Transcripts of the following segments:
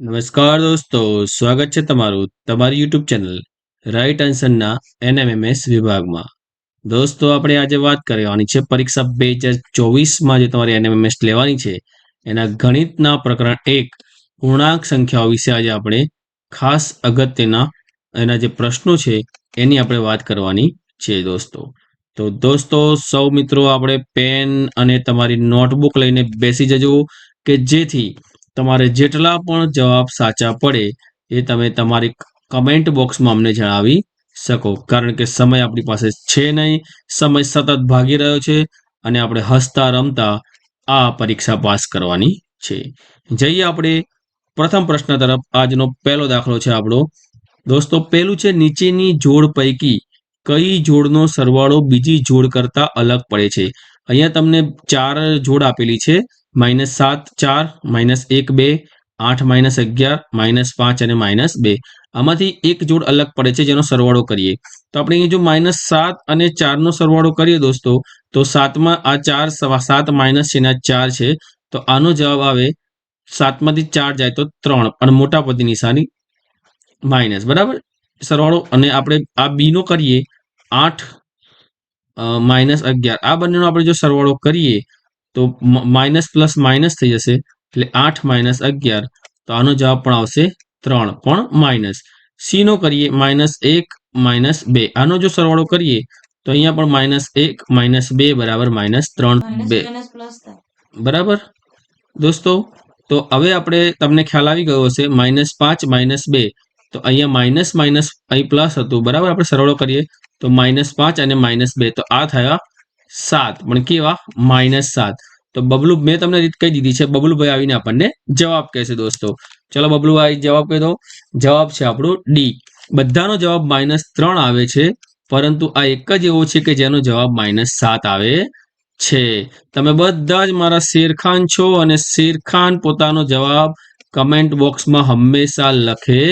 નમસ્કાર દોસ્તો, સ્વાગત છે તમારું તમારી યુટ્યુબ ચેનલ રાઈટ આન્સરના એનએમએમએસ વિભાગમાં. દોસ્તો, આપણે આજે વાત કરવાની છે પરીક્ષા બે હજાર ચોવીસમાં જે તમારી એનએમએમએસ લેવાની છે, એના ગણિતના પ્રકરણ એક, પૂર્ણાંક સંખ્યાઓ વિશે આજે આપણે ખાસ અગત્યના એના જે પ્રશ્નો છે, એની આપણે વાત કરવાની છે દોસ્તો. તો દોસ્તો, સૌ મિત્રો, આપણે પેન અને તમારી નોટબુક લઈને બેસી જજો કે જેથી તમારે જેટલા પણ જવાબ સાચા પડે એ તમે તમારી કમેન્ટ બોક્સમાં અમને જણાવી શકો. કારણ કે સમય આપણી પાસે છે નહીં, સમય સતત ભાગી રહ્યો છે અને આપણે હસતા રમતા આ પરીક્ષા પાસ કરવાની છે. જઈએ આપણે પ્રથમ પ્રશ્ન તરફ. આજનો પહેલો દાખલો છે આપણો. દોસ્તો, પહેલું છે નીચેની જોડ પૈકી કઈ જોડનો સરવાળો બીજી જોડ કરતા અલગ પડે છે? અહીંયા તમને ચાર જોડ આપેલી છે. માઇનસ સાત, ચાર, માઇનસ એક, બે, આઠ, માઇનસ અગિયાર, માઇનસ પાંચ અને માઇનસ બે. આમાંથી એક જોડ અલગ પડે છે જેનો સરવાળો કરીએ. તો આપણે અહીંયા જો માઇનસ સાત અને ચારનો સરવાળો કરીએ દોસ્તો, તો સાતમાં આ ચાર સાત માઇનસ છે ચાર છે, તો આનો જવાબ આવે સાતમાંથી ચાર જાય તો ત્રણ અને મોટા પદની નિશાની માઇનસ, બરાબર? સરવાળો અને આપણે આ બીનો કરીએ આઠ માઇનસ અગિયાર. આ બંનેનો આપણે જો સરવાળો કરીએ તો માઇનસ પ્લસ માઇનસ થઈ જશે એટલે આઠ માઇનસ અગિયાર. તો આનો જવાબ પણ આવશે ત્રણ પણ માઇનસ. સી નો કરીએ માઇનસ એક માઇનસ બે. આનો જો સરવાળો કરીએ તો અહીંયા પણ માઇનસ એક માઇનસ બે બરાબર માઇનસ ત્રણ બે. બરાબર? દોસ્તો તો હવે આપણે તમને ખ્યાલ આવી ગયો હશે માઇનસ પાંચ માઇનસ બે. તો અહીંયા માઇનસ માઇનસ અહીં પ્લસ હતું. બરાબર? આપણે સરવાળો કરીએ. તો માઇનસ પાંચ અને માઇનસ બે. તો આ થયા સાત. પણ કેવા? માઇનસ સાત. તો બબલુ મેં તમને રીત કહી દીધી છે. બબલુભાઈ આવીને આપણને જવાબ કહેશે દોસ્તો. ચલો બબલુભાઈ, જવાબ કહી દો જવાબ છે આપણો ડી. બધાનો જવાબ માઇનસ ત્રણ આવે છે, પરંતુ આ એક જ એવો છે કે જેનો જવાબ માઇનસ સાત આવે છે. તમે બધા જ મારા શેરખાન છો અને શેરખાન પોતાનો જવાબ કમેન્ટ બોક્સમાં હંમેશા લખે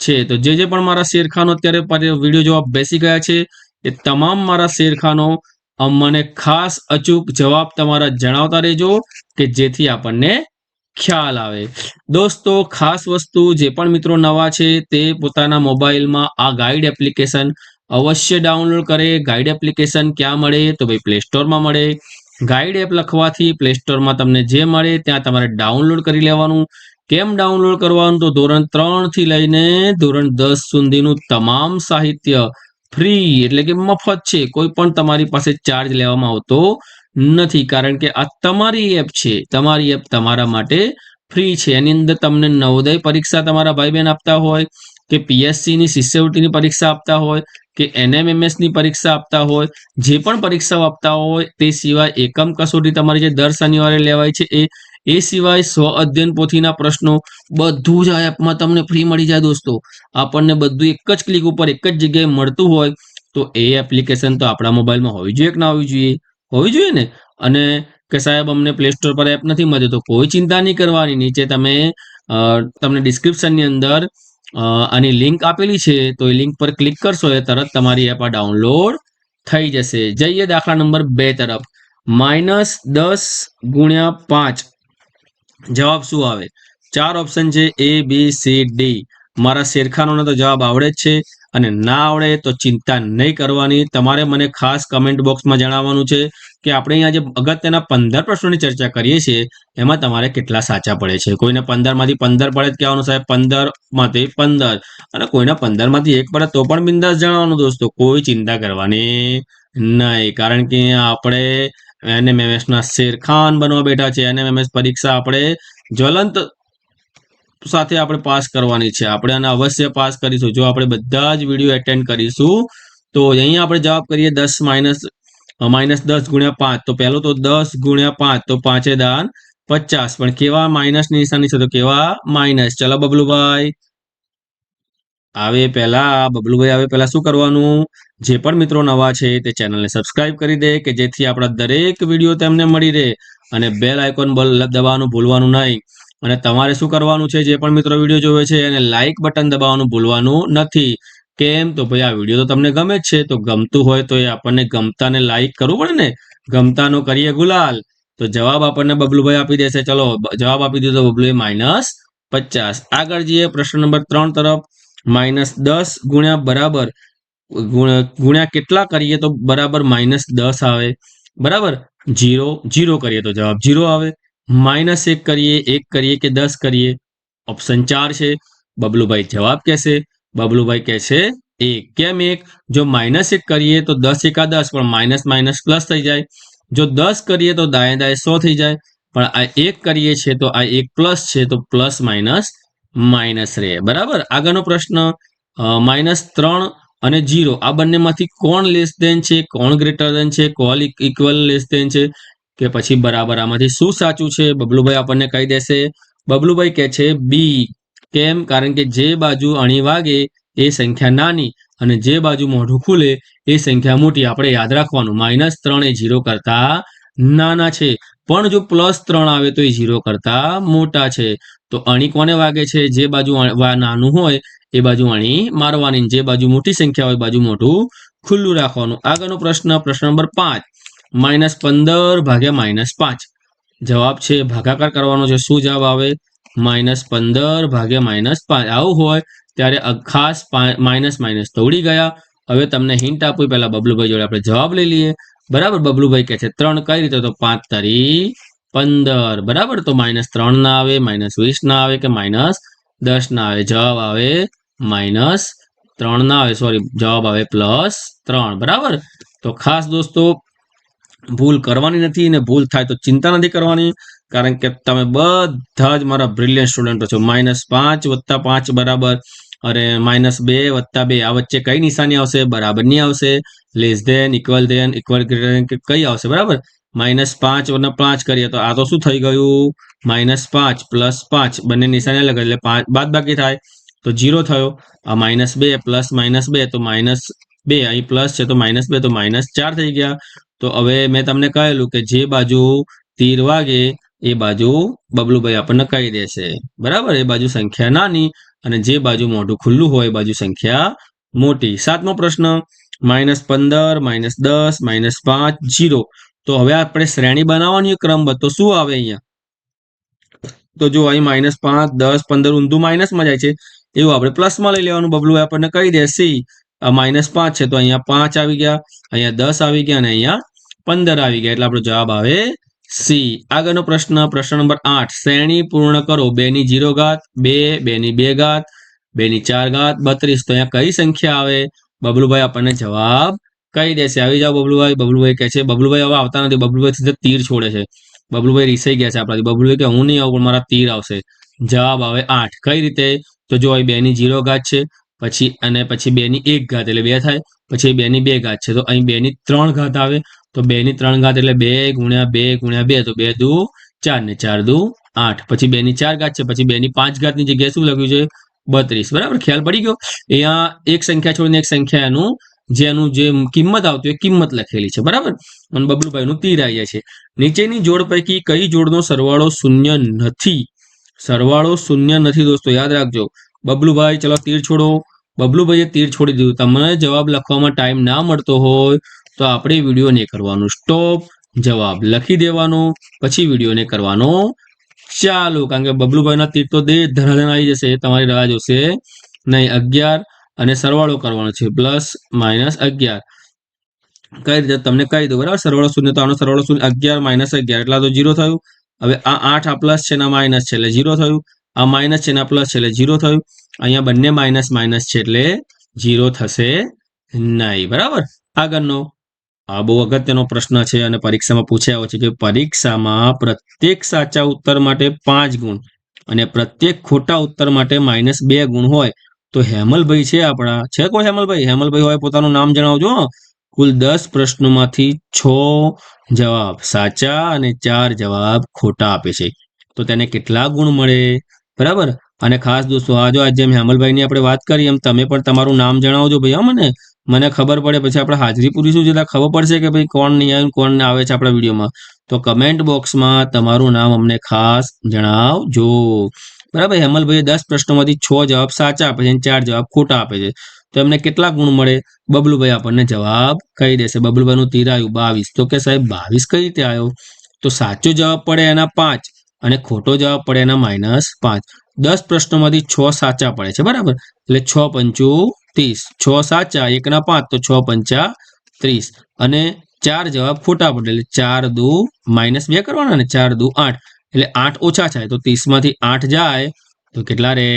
છે. તો જે જે પણ મારા શેરખાનો અત્યારે વીડિયો જવાબ બેસી ગયા છે, એ તમામ મારા શેરખાનો મને ખાસ અચૂક જવાબ તમારા જણાવતા રહેજો કે જેથી આપણને ખ્યાલ આવે. દોસ્તો, ખાસ વસ્તુ જે પણ મિત્રો નવા છે તે પોતાના મોબાઈલમાં આ ગાઈડ એપ્લિકેશન અવશ્ય ડાઉનલોડ કરે. ગાઈડ એપ્લિકેશન ક્યાં મળે? તો ભાઈ પ્લે સ્ટોરમાં મળે. ગાઈડ એપ લખવાથી પ્લે સ્ટોરમાં તમને જે મળે ત્યાં તમારે ડાઉનલોડ કરી લેવાનું. કેમ ડાઉનલોડ કરવાનું? તો ધોરણ ત્રણથી લઈને ધોરણ દસ સુધીનું તમામ સાહિત્ય ફ્રી એટલે કે મફત છે. કોઈ પણ તમારી પાસે ચાર્જ લેવામાં આવતો નથી. કારણ કે આ તમારી એપ છે. તમારી એપ તમારા માટે ફ્રી છે. એની અંદર તમને નવોદય પરીક્ષા તમારા ભાઈ બહેન આપતા હોય, કે પીએસસીની શિષ્યવૃત્તિની પરીક્ષા આપતા હોય, કે એનએમએમએસની પરીક્ષા આપતા હોય, જે પણ પરીક્ષાઓ આપતા હોય, તે સિવાય એકમ કસોટી તમારી જે દર શનિવારે લેવાય છે એ એ સિવાય સ્વ અધ્યયન પોથીના પ્રશ્નો બધું જ આ એપમાં તમને ફ્રી મળી જાય દોસ્તો. આપણને બધું એક જ ક્લિક ઉપર એક જ જગ્યાએ મળતું હોય, તો એ એપ્લિકેશન તો આપણા મોબાઈલમાં હોવી જોઈએ કે ના હોવી જોઈએ? હોવી જોઈએ ને? અને કે સાહેબ, અમને પ્લે સ્ટોર પર એપ નથી મળતી તો કોઈ ચિંતા નહીં કરવાની. નીચે તમે તમને ડિસ્ક્રિપ્શનની અંદર આની લિંક આપેલી છે, તો એ લિંક પર ક્લિક કરશો એ તરત તમારી એપ આ ડાઉનલોડ થઈ જશે. જઈએ દાખલા નંબર બે તરફ. માઇનસ દસ ગુણ્યા પાંચ. જવાબ શું આવે? ચાર ઓપ્શન છે એ બી સી ડી મારા શેરખાનોને તો જવાબ આવડે જ છે અને ના આવડે તો ચિંતા નહીં કરવાની. તમારે મને ખાસ કમેન્ટ બોક્સમાં જણાવવાનું છે કે આપણે અહીંયા જે અગત્યના પંદર પ્રશ્નોની ચર્ચા કરીએ છીએ, એમાં તમારે કેટલા સાચા પડે છે? કોઈને પંદરમાંથી પંદર પડે જ કહેવાનું સાહેબ, પંદરમાંથી પંદર. અને કોઈના પંદરમાંથી એક પડે તો પણ બિંદાસ જણાવવાનું દોસ્તો, કોઈ ચિંતા કરવાની નહીં. કારણ કે આપણે એનએમએમએસના શેરખાન બનવા બેઠા છે. એનએમએમએસ પરીક્ષા આપણે જ્વલંત સાથે આપણે પાસ કરવાની છે. આપણે આને અવશ્ય પાસ કરીશું. જો આપણે બધા જ વીડિયો એટેન્ડ કરીશું, તો અહીંયા આપણે જવાબ કરીએ દસ માઇનસ માઇનસ દસ ગુણ્યા પાંચ. તો પહેલો તો દસ ગુણ્યા પાંચ, તો પાંચે દાન પચાસ. પણ કેવા માઇનસની નિશાની છે? તો કેવા માઇનસ? ચલો બબલુભાઈ. આવે પહેલા, બબલુભાઈ આવે પહેલા શું કરવાનું? જે પણ મિત્રો નવા છે, તે ચેનલને સબસ્ક્રાઇબ કરી દે કે જેથી આપણા દરેક વીડિયો તેમને મળી રહે અને બેલ આઇકોન દબાવવાનું ભૂલવાનું નહીં. અને તમારે શું કરવાનું છે, જે પણ મિત્રો વીડિયો જોવે છે, એને લાઇક બટન દબાવવાનું ભૂલવાનું નથી. કેમ? તો ભાઈ આ વીડિયો તો તમને ગમે જ છે, તો ગમતું હોય તો એ આપણને ગમતાને લાઇક કરવું પડે ને. ગમતાનો કરીએ ગુલાલ. તો જવાબ આપણને બબલુભાઈ આપી દેશે. ચલો જવાબ આપી દીધો બબલુએ માઇનસ પચાસ. આગળ જઈએ પ્રશ્ન નંબર ત્રણ તરફ. માઇનસ દસ ગુણ્યા બરાબર. ગુણ્યા કેટલા કરીએ તો બરાબર માઇનસ દસ આવે. બરાબર? જીરો જીરો કરીએ તો જવાબ જીરો આવે. માઇનસ એક કરીએ એક કરીએ કે દસ કરીએ? ઓપ્શન ચાર છે. બબલુભાઈ જવાબ કહેશે. બબલુભાઈ કહેશે એક. કેમ એક? જો માઇનસ એક કરીએ તો દસ એકા દસ, પણ માઇનસ માઇનસ પ્લસ થઈ જાય. જો દસ કરીએ તો દાએ દાએ સો થઈ જાય. પણ આ એક કરીએ છીએ તો આ એક પ્લસ છે તો પ્લસ માઇનસ માઇનસ રહે. બરાબર? આગળનો પ્રશ્ન માઇનસ ત્રણ અને જીરો આ બંનેમાંથી કોણ લેસ દેન છે? કોણ ગ્રેટર દેન છે? કોલ ઇક્વલ લેસ દેન છે? કે પછી બરાબર આમાંથી શું સાચું છે? બબલુભાઈ આપણને કહી દેશે. બબલુભાઈ કહે છે બી કેમ? કારણ કે જે બાજુ અણી વાગે એ સંખ્યા નાની અને જે બાજુ મોઢું ખુલે એ સંખ્યા મોટી. આપણે યાદ રાખવાનું. માઇનસ ત્રણ એ જીરો કરતા નાના છે. પણ જો પ્લસ ત્રણ આવે તો એ જીરો કરતા મોટા છે. તો અણી કોને વાગે છે? જે બાજુ નાનું હોય એ બાજુ અણી મારવાની જે બાજુ મોટી સંખ્યા હોય બાજુ મોઢું ખુલ્લું રાખવાનું. આગળનો પ્રશ્ન પ્રશ્ન નંબર પાંચ. માઇનસ પંદર ભાગ્યા માઇનસ પાંચ. જવાબ છે ભાગાકાર કરવાનો છે. શું જવાબ આવે? માઇનસ પંદર ભાગ્યા માઇનસ પાંચ. આવું હોય ત્યારે ખાસ માઇનસ માઇનસ તો ઉડી ગયા. હવે તમને હિન્ટ આપું પહેલા બબલુભાઈ જોડે આપણે જવાબ લઈ લઈએ. બરાબર? બબલુભાઈ કહે છે ત્રણ કઈ રીતે? તો પાંચ તારી પંદર. બરાબર? તો માઇનસ ત્રણ ના આવે, માઇનસ વીસ ના આવે કે માઇનસ દસ ના આવે, જવાબ આવે માઇનસ ત્રણ ના આવે સોરી જવાબ આવે પ્લસ ત્રણ, બરાબર? તો ખાસ દોસ્તો, ભૂલ કરવાની નથી ને ભૂલ થાય તો ચિંતા નથી કરવાની, કારણ કે તમે બધા જ મારા બ્રિલિયન્ટ સ્ટુડન્ટો છો. માઇનસ પાંચ વત્તા પાંચ, બરાબર? અરે માઇનસ બે વત્તા બે, આ વચ્ચે કઈ નિશાની આવશે? બરાબરની આવશે. Less than equal than equal greater કઈ આવશે? બરાબર? માઇનસ પાંચ અને પાંચ કરીએ તો આ તો શું થઈ ગયું? માઇનસ પાંચ પ્લસ પાંચ, બંને નિશાની અલગ એટલે પાંચ બાદ બાકી થાય. તો જીરો થયો. આ માઇનસ બે પ્લસ માઇનસ બે, તો માઇનસ બે, અહીં પ્લસ છે તો માઇનસ બે, તો માઇનસ ચાર થઈ ગયા. તો હવે મેં તમને કહેલું કે જે બાજુ તીર વાગે, એ બાજુ બબલુભાઈ આપણને કહી દેશે. બરાબર? એ બાજુ સંખ્યા નાની અને જે બાજુ મોઢું ખુલ્લું હોય, એ બાજુ સંખ્યા મોટી. સાતમો પ્રશ્ન, માઇનસ પંદર, માઇનસ દસ, માઇનસ પાંચ જીરો તો હવે આપણે શ્રેણી બનાવવાની ક્રમબદ્ધ તો શું આવે અહીંયા? તો જો અહીં માઇનસ પાંચ, દસ, પંદર, ઊંધું માઇનસમાં જાય છે. એવું આપણે પ્લસમાં લઈ લેવાનું. બબલું આપણને કહી દે, સી. માઇનસ પાંચ છે તો અહીંયા પાંચ આવી ગયા, અહીંયા દસ આવી ગયા અને અહીંયા પંદર આવી ગયા. એટલે આપણો જવાબ આવે સી. આગળનો પ્રશ્ન પ્રશ્ન નંબર આઠ. શ્રેણી પૂર્ણ કરો. બે ની જીરો ઘાત, બે બે ની બે ઘાત, બે ની ચાર ઘાત, બત્રીસ. તો અહીંયા કઈ સંખ્યા આવે? બબલુભાઈ આપણને જવાબ કહી દેશે. આવી જાઓ બબલુભાઈ. બબલુભાઈ કહે છે, બબલુભાઈ, હવે આવતા નથી. બબલુભાઈ સીધા તીર છોડે છે. બબલુભાઈ રીસાઈ ગયા છે આપણાથી. બબલુભાઈ કે હું નહીં આવું, પણ મારા તીર આવશે. જવાબ આવે આઠ. કઈ રીતે? તો જો અહીં બે ની જીરો ઘાત છે, પછી અને પછી બે ની એક ઘાત, એટલે બે થાય. પછી બે ની બે ઘાત છે. તો અહીં બે ની ત્રણ ઘાત આવે. તો બે ની ત્રણ ઘાત એટલે બે ગુણ્યા બે ગુણ્યા બે. તો બે દુ ચાર ને ચાર દુ આઠ. પછી બે ની ચાર ઘાત છે. પછી બે ની પાંચ ઘાતની જગ્યાએ શું લખ્યું છે? બત્રીસ. બરાબર? ખ્યાલ પડી ગયો? અહીંયા એક સંખ્યા છોડીને એક સંખ્યા એનું જેનું જે કિંમત આવતી હોય કિંમત લખેલી છે, બરાબર? અને બબલુભાઈનું તીર આવી જાય છે. નીચેની જોડ પૈકી કઈ જોડનો સરવાળો શૂન્ય નથી? સરવાળો શૂન્ય નથી દોસ્તો, યાદ રાખજો. બબલુભાઈ, ચલો તીર છોડો. બબલુભાઈએ તીર છોડી દીધું. તમને જવાબ લખવામાં ટાઈમ ના મળતો હોય તો આપણે વીડિયો નહીં કરવાનું સ્ટોપ. જવાબ લખી દેવાનો, પછી વીડિયો ને કરવાનો ચાલો. કારણ કે બબલુભાઈના તીર તો દે ધરાધન આવી જશે, તમારી રાહ જોશે નહીં. અગિયાર અને સરવાળો કરવાનો છે. પ્લસ, માઇનસ અગિયાર. કઈ રીતે? તમને કહી દઉં બરાબર સરવાળો શૂન્ય તો આનો સરવાળો શૂન્ય અગિયાર, માઇનસ અગિયાર. એટલા તો જીરો થયું. હવે આ આઠ, આ પ્લસ છે ને માઇનસ છે એટલે જીરો થયું. આ માઇનસ છે ને પ્લસ છે એટલે જીરો થયું. અહીંયા બંને માઇનસ માઇનસ છે એટલે જીરો થશે નહીં. બરાબર? આગળનો. આ બહુ અગત્યનો પ્રશ્ન છે અને પરીક્ષામાં પૂછાયો છે કે પરીક્ષામાં પ્રત્યેક સાચા ઉત્તર માટે પાંચ ગુણ અને પ્રત્યેક ખોટા ઉત્તર માટે માઇનસ બે ગુણ હોય. તો હેમલભાઈ છે આપણા. છે કોઈ હેમલભાઈ? હેમલભાઈ હોય પોતાનું નામ જણાવજો કુલ દસ પ્રશ્નોમાંથી છ જવાબ સાચા અને ચાર જવાબ ખોટા આપે છે. તો તેને કેટલા ગુણ મળે? બરાબર? અને ખાસ દોસ્તો, આ જો આજે હેમલભાઈની આપણે વાત કરી, એમ તમે પણ તમારું નામ જણાવજો ભાઈ મને. મને ખબર પડે, પછી આપણે હાજરી પૂરીશું, જેટલા ખબર પડશે કે ભાઈ કોણ નહીં આવ્યું કોણ આવે છે આપણા વિડીયોમાં. તો કમેન્ટ બોક્સમાં તમારું નામ અમને ખાસ જણાવજો. બરાબર? હેમલભાઈએ દસ પ્રશ્નોમાંથી છ જવાબ સાચા આપે છે અને ચાર જવાબ ખોટા આપે છે. તો એમને કેટલા ગુણ મળે? બબલુભાઈ આપણને જવાબ કહી દેશે. બબલુભાઈનું તીર આવ્યું બાવીસ. તો કે સાહેબ, બાવીસ કઈ રીતે આવ્યો તો સાચો જવાબ પડે એના પાંચ અને ખોટો જવાબ પડે એના માઇનસ પાંચ. દસ પ્રશ્નોમાંથી છ સાચા પડે છે, બરાબર? એટલે છ પંચુ ત્રીસ. છ સાચા એકના પાંચ. તો છ પંચા ત્રીસ. અને ચાર જવાબ ખોટા પડે. એટલે ચાર દુ માઇનસ બે કરવાના ને ચાર દુ આઠ. એટલે આઠ ઓછા થાય તો ત્રીસમાંથી આઠ જાય, તો કેટલા રે?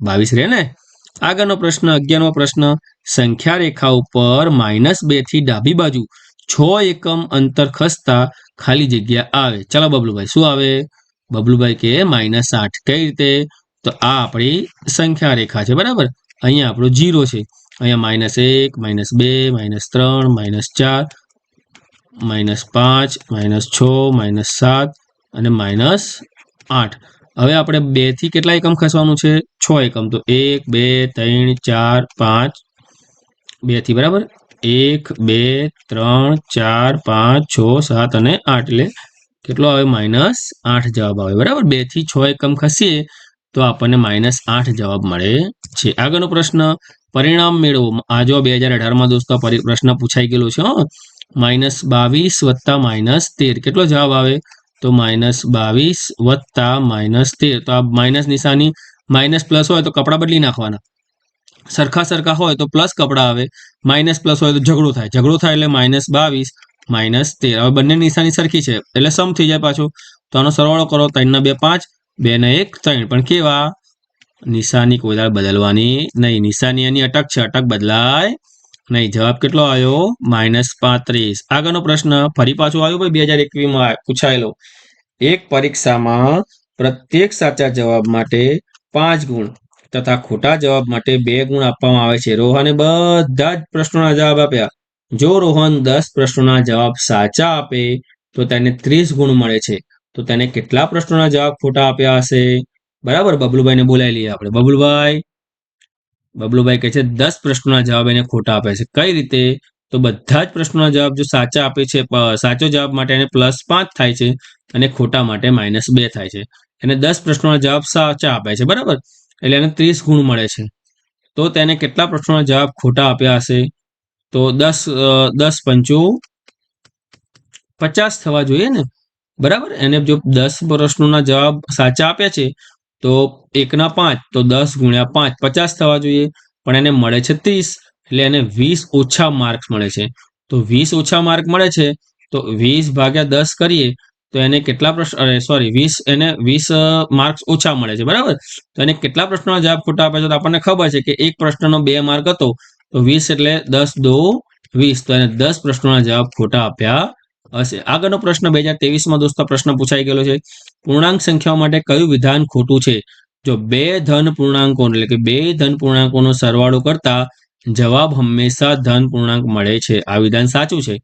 બાવીસ રે ને? આગળનો પ્રશ્ન, અગિયારમો પ્રશ્ન. સંખ્યા રેખા ઉપર માઇનસ બેથી ડાબી બાજુ છ એકમ અંતર ખસતા ખાલી જગ્યા આવે. ચાલો બબલુભાઈ, શું આવે? બબલુભાઈ કે માઇનસ આઠ. કઈ રીતે? તો આ આપણી સંખ્યા રેખા છે, બરાબર? અહીંયા આપણો જીરો છે. અહીંયા માઇનસ એક, માઇનસ બે, માઇનસ ત્રણ, માઇનસ ચાર, માઇનસ પાંચ, માઇનસ છ, માઇનસ સાત અને માઇનસ આઠ. હવે આપણે બેથી કેટલા એકમ ખસવાનું છે? છ એકમ. તો એક, બે, ત્રણ, ચાર, પાંચ. બેથી, બરાબર? એક, બે, ત્રણ, ચાર, પાંચ, છ, સાત અને આઠ. એટલે કેટલો આવે? માઇનસ આઠ જવાબ આવે. બરાબર? બેથી છ એકમ ખસીએ તો આપણને માઇનસ આઠ જવાબ મળે છે. આગળનો પ્રશ્ન, પરિણામ મેળવો. આ જો બે હજાર અઢારમાં દોસ્તો પરી- પ્રશ્ન પૂછાઈ ગયેલો છે માઇનસ બાવીસ વત્તા માઇનસ તેર. કેટલો જવાબ આવે? તો માઇનસ બાવીસ વત્તા માઇનસ તેર. તો આ માઇનસ નિશાની માઇનસ પ્લસ હોય તો કપડા બદલી નાખવાના. સરખા સરખા હોય તો પ્લસ કપડા આવે. માઇનસ પ્લસ હોય તો ઝઘડો થાય. ઝઘડો થાય એટલે માઇનસ બાવીસ, માઇનસ તેર. હવે બંને નિશાની સરખી છે એટલે સમ થઈ જાય પાછું. તો આનો સરવાળો કરો ત્રણના બે પાંચ, બે ને એક, ત્રણ. પણ કેવા? નિશાની કોઈ દાળ બદલવાની નહીં. નિશાની એની અટક છે. અટક બદલાય નહીં, જવાબ કેટલો આવ્યો? માઇનસ પાંત્રીસ. આગળનો પ્રશ્ન ફરી પાછો આવ્યો ભાઈ બે હજાર એકવીસમાં પૂછાયેલો. એક પરીક્ષામાં પ્રત્યેક સાચા જવાબ માટે પાંચ ગુણ તથા ખોટા જવાબ માટે બે ગુણ આપવામાં આવે છે. રોહને બધા જ પ્રશ્નોના જવાબ આપ્યા. જો રોહન દસ પ્રશ્નોના જવાબ સાચા આપે, તો તેને ત્રીસ ગુણ મળે છે. તો તેને કેટલા પ્રશ્નોના જવાબ ખોટા આપ્યા હશે? બરાબર? બબલુભાઈને બોલાવી લઈએ આપણે. બબલુભાઈ બબલુભાઈ કહે છે, દસ પ્રશ્નોના જવાબ એને ખોટા આપે છે. કઈ રીતે? તો બધા જ પ્રશ્નોના જવાબ જો સાચા આપે છે સાચો જવાબ માટે એને પ્લસ પાંચ થાય છે અને ખોટા માટે માઇનસ બે થાય છે. એને દસ પ્રશ્નોના જવાબ સાચા આપે છે, બરાબર? એટલે એને ત્રીસ ગુણ મળે છે. તો તેને કેટલા પ્રશ્નોના જવાબ ખોટા આપ્યા હશે? તો દસ દસ પંચુ પચાસ થવા જોઈએ ને? બરાબર? એને જો દસ પ્રશ્નોના જવાબ સાચા આપ્યા છે તો એકના પાંચ, તો દસ ગુણ્યા પાંચ, પચાસ થવા જોઈએ. પણ એને મળે છે ત્રીસ, એટલે એને વીસ ઓછા માર્ક્સ મળે છે. તો વીસ ઓછા માર્ક મળે છે, તો વીસ ભાગ્યા દસ કરીએ, તો એને કેટલા પ્રશ્ન સોરી વીસ, એને વીસ માર્ક્સ ઓછા મળે છે, બરાબર? તો એને કેટલા પ્રશ્નોના જવાબ ખોટા આપે છે, તો આપણને ખબર છે કે એક પ્રશ્નનો બે માર્ક હતો, તો વીસ એટલે દસ, દો, વીસ, તો એને દસ પ્રશ્નોના જવાબ ખોટા આપ્યા હશે. આગળનો પ્રશ્ન બે હજાર તેવીસમાં દોસ્તો, પ્રશ્ન પૂછાઈ ગયેલો છે. પૂર્ણાંક સંખ્યાઓ માટે કયું વિધાન ખોટું છે? જો બે ધન પૂર્ણાંકો એટલે કે બે ધન પૂર્ણાંકોનો સરવાળો કરતા જવાબ હંમેશા ધન પૂર્ણાંક મળે છે. આ વિધાન સાચું છે.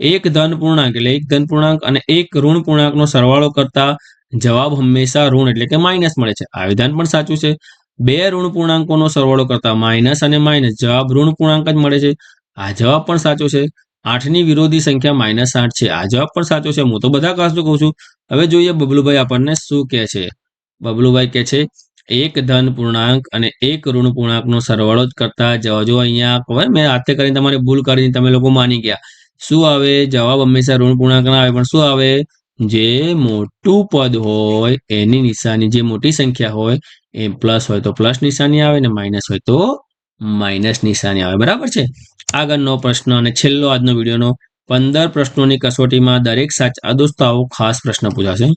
એક ધન પૂર્ણાંક એટલે એક ધન પૂર્ણાંક અને એક ઋણ પૂર્ણાંકનો સરવાળો કરતા જવાબ હંમેશા ઋણ એટલે કે માઇનસ મળે છે. આ વિધાન પણ સાચું છે. બે ઋણ પૂર્ણાંકોનો સરવાળો કરતા માઇનસ અને માઇનસ જવાબ ઋણ પૂર્ણાંક જ મળે છે. આ જવાબ પણ સાચો છે. આઠની વિરોધી સંખ્યા માઇનસ આઠ છે. આ જવાબ પણ સાચો છે. હું તો બધા કાસ્ટો કહું છું. હવે જોઈએ બબલુભાઈ આપણને શું કહે છે. બબલુભાઈ કહે છે, એક ધન પૂર્ણાંક અને એક ઋણ પૂર્ણાંકનો સરવાળો જ કરતા જવા જો અહીંયા. ખબર? મેં હાથે કરીને તમારે ભૂલ કરીને તમે લોકો માની ગયા. શું આવે? જવાબ હંમેશા ઋણ પૂર્ણાંક ના આવે, પણ શું આવે? જે મોટું પદ હોય, એની નિશાની જે મોટી સંખ્યા હોય, એ પ્લસ હોય તો પ્લસ નિશાની આવે ને માઇનસ હોય તો માઇનસ નિશાની આવે. બરાબર છે? આગળનો પ્રશ્ન અને છેલ્લો આજનો વિડીયોનો પંદર પ્રશ્નોની કસોટીમાં દરેક સાચા દોસ્તો આવો ખાસ પ્રશ્ન પૂછાશે.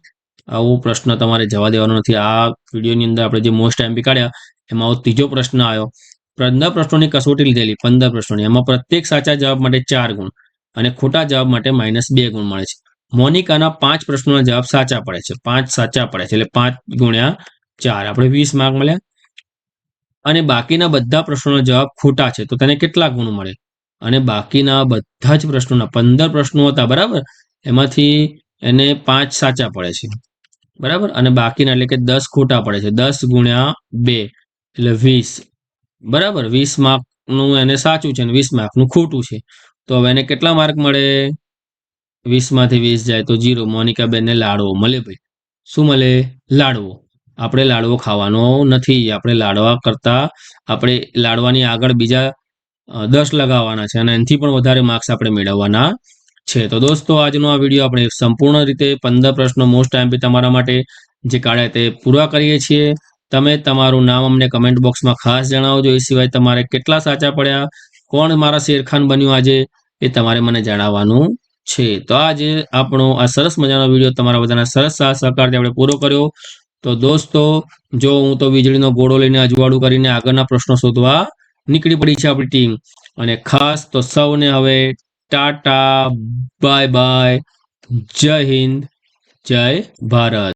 આવો પ્રશ્ન તમારે જવા દેવાનો નથી. આ વિડીયોની અંદર આપણે જે મોસ્ટ ટાઈમ કાઢ્યા એમાં આવો ત્રીજો પ્રશ્ન આવ્યો. પંદર પ્રશ્નોની કસોટી લીધેલી, પંદર પ્રશ્નોની. એમાં પ્રત્યેક સાચા જવાબ માટે ચાર ગુણ અને ખોટા જવાબ માટે માઇનસ બે ગુણ મળે છે. મોનિકાના પાંચ પ્રશ્નોના જવાબ સાચા પડે છે. પાંચ સાચા પડે છે. એટલે પાંચ ગુણ્યા ચાર. આપણે વીસ માર્ક મળ્યા. અને બાકીના બધા પ્રશ્નોના જવાબ ખોટા છે. તો તેને કેટલા ગુણ મળે? અને બાકીના બધા જ પ્રશ્નોના પંદર પ્રશ્નો હતા, બરાબર? એમાંથી એને પાંચ સાચા પડે છે. બરાબર? અને બાકીના એટલે કે દસ ખોટા પડે છે. દસ ગુણ્યા બે એટલે વીસ. બરાબર? વીસ માર્કનું એને સાચું છે અને વીસ માર્કનું ખોટું છે. તો હવે એને કેટલા માર્ક મળે? વીસમાંથી વીસ જાય તો જીરો મોનિકા બેનને લાડવો મળે ભાઈ. શું મળે? લાડવો. આપણે લાડવો ખાવાનો નથી. આપણે લાડવા કરતા આપણે લાડવાની આગળ બીજા દસ લગાવવાના છે અને એનાથી પણ વધારે માર્ક્સ આપણે મેળવવાના છે. તો દોસ્તો, આજનો આ વીડિયો આપણે સંપૂર્ણ રીતે પંદર પ્રશ્નો મોસ્ટ ટાઈમ તમારા માટે જે કાઢ્યા તે પૂરા કરીએ છીએ. તમે તમારું નામ અમને કમેન્ટ બોક્સમાં ખાસ જણાવજો. એ સિવાય તમારે કેટલા સાચા પડ્યા, કોણ મારા શેરખાન બન્યું આજે એ તમારે મને જણાવવાનું છે. તો આજે આપણો આ સરસ મજાનો વીડિયો તમારા બધાના સરસ સહકારથી આપણે પૂરો કર્યો. તો દોસ્તો, જો હું તો વીજળીનો ગોળો લઈને અજવાળું કરીને આગળના પ્રશ્નો શોધવા નીકળી પડી છે આપણી ટીમ. અને ખાસ તો સૌને હવે ટાટા, બાય બાય, જય હિન્દ, જય ભારત.